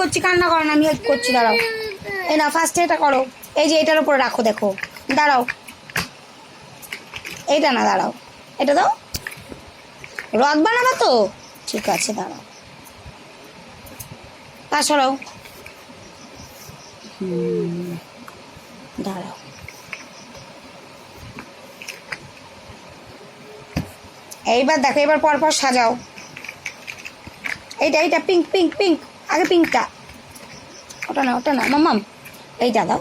করছি কান্না করো না আমি হেল্প করছি দাঁড়াও। এই না ফার্স্টে এটা করো। এই যে এটার উপরে রাখো দেখো। দাঁড়াও। এইটা না দাঁড়াও। এটা দাও। রথ বানাবো তো? ঠিক আছে দাঁড়াও। তা সরাও। হুম, দাঁড়াও। এইবার দেখো এবার পরপর সাজাও। এইটা এইটা পিঙ্ক পিঙ্ক পিঙ্ক আগে পিঙ্কটা ওটা না ওটা না মাম্মাম এইটা দাও।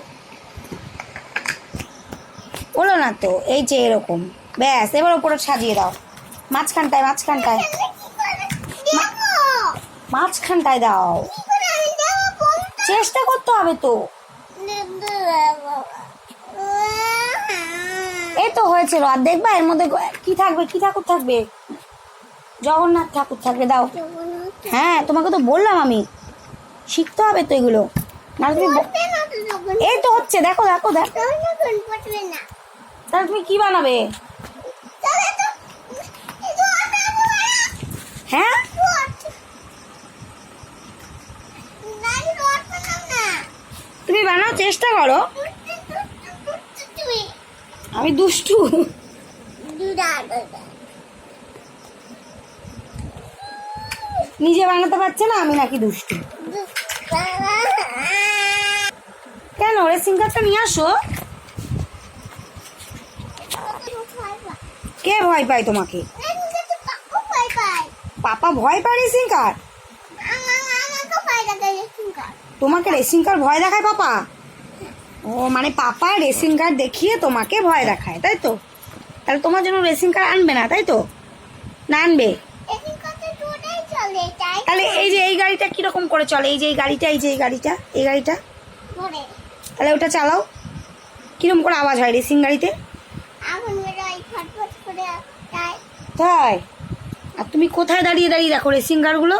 ওলো না তো, এই যে এরকম। ব্যাস, এবার ওপরে সাজিয়ে দাও। মাঝখানটায় মাঝখানটায়। মাঝখানটায় দাও। চেষ্টা করতে হবে তো। এই তো হয়েছিল। আর দেখবা এর মধ্যে কি থাকবে, কি ঠাকুর থাকবে? জগন্নাথ ঠাকুর থাকবে, দাও। হ্যাঁ তোমাকে তো বললাম আমি। শিখতে হবে তো এগুলো। না তুমি এই তো হচ্ছে দেখো দেখো দেখো। তাহলে তুমি কি বানাবে? হ্যাঁ? তুমি বানাও চেষ্টা করো। আমি দুষ্টু। নিজে বানাতে পারছে না আমি নাকি দুষ্টু। কেন রেসিং কারটা নিয়ে আসো? কে ভয় পায় তোমাকে? পাপা ভয় পায় রেসিং কার তোমাকে রেসিং কার ভয় দেখায় পাপা? ও মানে পাপা রেসিং কার দেখিয়ে তোমাকে ভয় দেখায়, তাই তো? তাহলে তোমার জন্য রেসিং কার আনবে না, তাই তো? না আনবে? তাহলে এই যে এই গাড়িটা কীরকম করে চলে? এই যে এই গাড়িটা এই যে এই গাড়িটা এই গাড়িটা। তাহলে ওটা চালাও। কীরকম করে আওয়াজ হয় রেসিং গাড়িতে? তাই। আর তুমি কোথায় দাঁড়িয়ে দাঁড়িয়ে দেখো রেসিং কারগুলো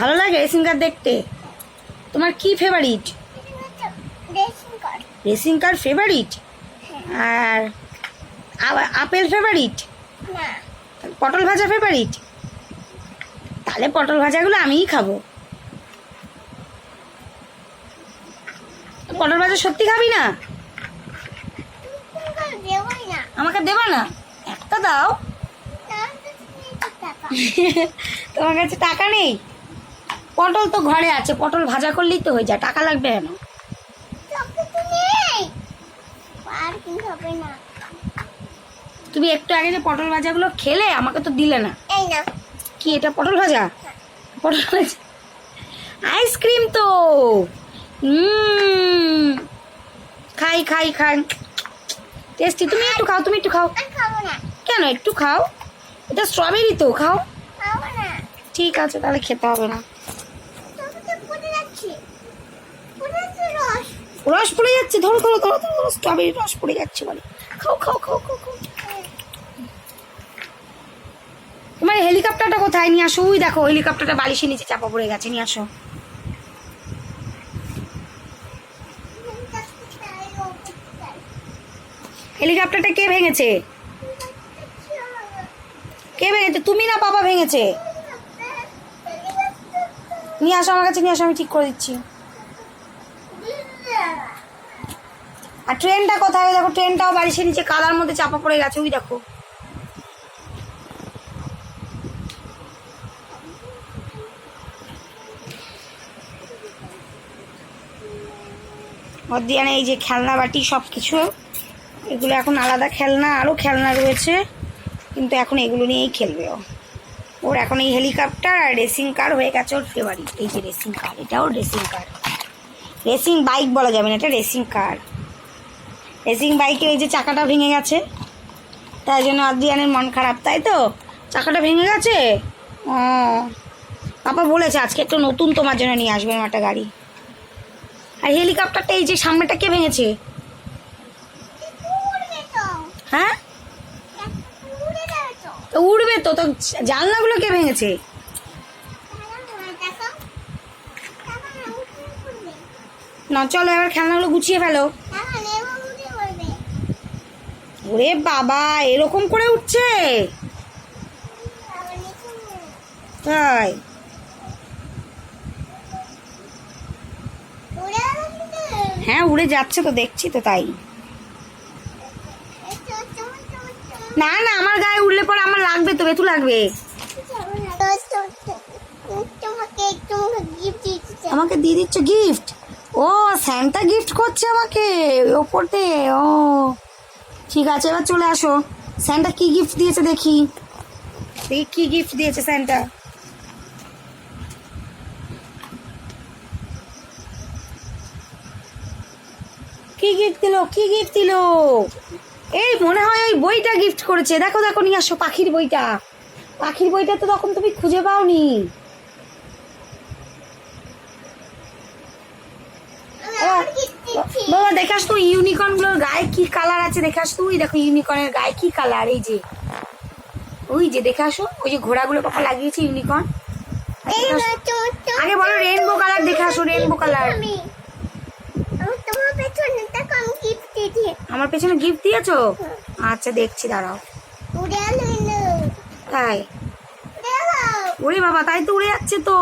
ভালো লাগে রেসিং কার দেখতে? তোমার কি ফেভারিট রেসিং কার ফেভারিট আর আপেল ফেভারিট পটল ভাজা ফেভারিট তাহলে পটল ভাজাগুলো আমিই খাব। পটল ভাজা সত্যি খাবি না? আমাকে দেবা না? একটা দাও। তোমার কাছে টাকা নেই? পটল তো ঘরে আছে, পটল ভাজা করলেই তো হয়ে যায়, টাকা লাগবে কেন? তুমি একটু আগে যে পটল ভাজাগুলো খেলে আমাকে তো দিলে না। এই না কি এটা পটল ভাজা? পটল ভাজা। আইসক্রিম তো। খাই খাই খাই। টেস্টি তুমি একটু খাও তুমি একটু খাও। কেন একটু খাও? এটা স্ট্রবেরি তো খাও। ঠিক আছে তাহলে খেতে হবে না। রস। পড়ে যাচ্ছে ধরো ধরো ধরো ধরো স্ট্রবেরি রস পড়ে যাচ্ছে বলে। খাও খাও খাও খাও খাও। তোমার হেলিকপ্টারটা কোথায়? নিয়ে আসো। ওই দেখো, হেলিকপ্টারটা বালিশের নিচে চাপা পড়ে গেছে, নিয়ে আসো। হেলিকপ্টারটা কে ভেঙেছে? কে ভেঙেছে? তুমি না বাবা ভেঙেছে? নিয়ে আসো আমার কাছে, নিয়ে আসো, আমি ঠিক করে দিচ্ছি। আর ট্রেনটা কোথায়? দেখো, ট্রেনটাও বালিশের নিচে কাদার মধ্যে চাপা পড়ে গেছে, ওই দেখো। অধ্যায়নে এই যে খেলনা বাটি সব কিছু এগুলো এখন আলাদা খেলনা, আরও খেলনা রয়েছে, কিন্তু এখন এগুলো নিয়েই খেলবে ও। ওর এখন এই হেলিকপ্টার আর রেসিং কার হয়ে গেছে ওর ফেভারিট এই যে রেসিং কার এটাও রেসিং কার রেসিং বাইক বলা যাবে না, এটা রেসিং কার রেসিং বাইকের এই যে চাকাটা ভেঙে গেছে, তাই জন্য অদ্রিয়ানের মন খারাপ, তাই তো? চাকাটা ভেঙে গেছে? ও পাপা বলেছে আজকে একটু নতুন তোমার জন্য নিয়ে আসবেন একটা গাড়ি। আর হেলিকপ্টারটা এই যে সামনেটা কে ভেঙেছে? হ্যাঁ? তো উড়বে তো তো জানলাগুলো কে ভেঙেছে? না, চলো এবার খেলনাগুলো গুছিয়ে ফেলো। ওরে বাবা, এরকম করে উঠছে? তাই। হ্যাঁ উড়ে যাচ্ছে তো, দেখছি তো তাই। না না, আমার গায়ে উড়লে পরে আমার লাগবে তো, বেতু লাগবে। আমাকে দিয়ে দিচ্ছ গিফট ও স্যান্টা গিফট করছে আমাকে ওপরতে ও। ঠিক আছে, এবার চলে আসো। স্যান্টা কি গিফট দিয়েছে দেখি। দেখি কি গিফট দিয়েছে স্যান্টা কি গিফট দিলো? কি গিফট দিলো? এই মনে হয় ওই বইটা গিফট করেছে। দেখো দেখো নিয়ে আসো পাখির বইটা। পাখির বইটা তো তখন তুমি খুঁজে পাওনি। বাবা দেখে আস তো ইউনিকর্নগুলোর গায়ে কি কালার আছে? দেখে আস তুই দেখো ইউনিকর্নের গায়ে কি কালার এই যে। ওই যে দেখে আসো ওই যে ঘোড়াগুলো পাপা লাগিয়েছে ইউনিকর্ন আগে বলো রেনবো কালার দেখে আসো রেনবো কালার আমি আমি তোমার পেছনে দেখো আমি গিফট দিয়েছি আমার পেছনে গিফট দিয়েছ? আচ্ছা দেখছি দাঁড়াও। তাই? ওরে বাবা তাই তো উড়ে যাচ্ছে তো।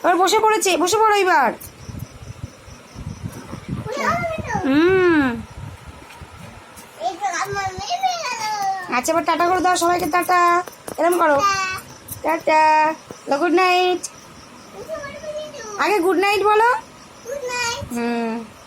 এবার বসে পড়েছে বসে পড়ো এবার। হুম। আচ্ছা এবার টাটা করে দাও সবাইকে টাটা। এরম করো। টাটা। গুড নাইট আগে গুড নাইট বলো। Good night hmm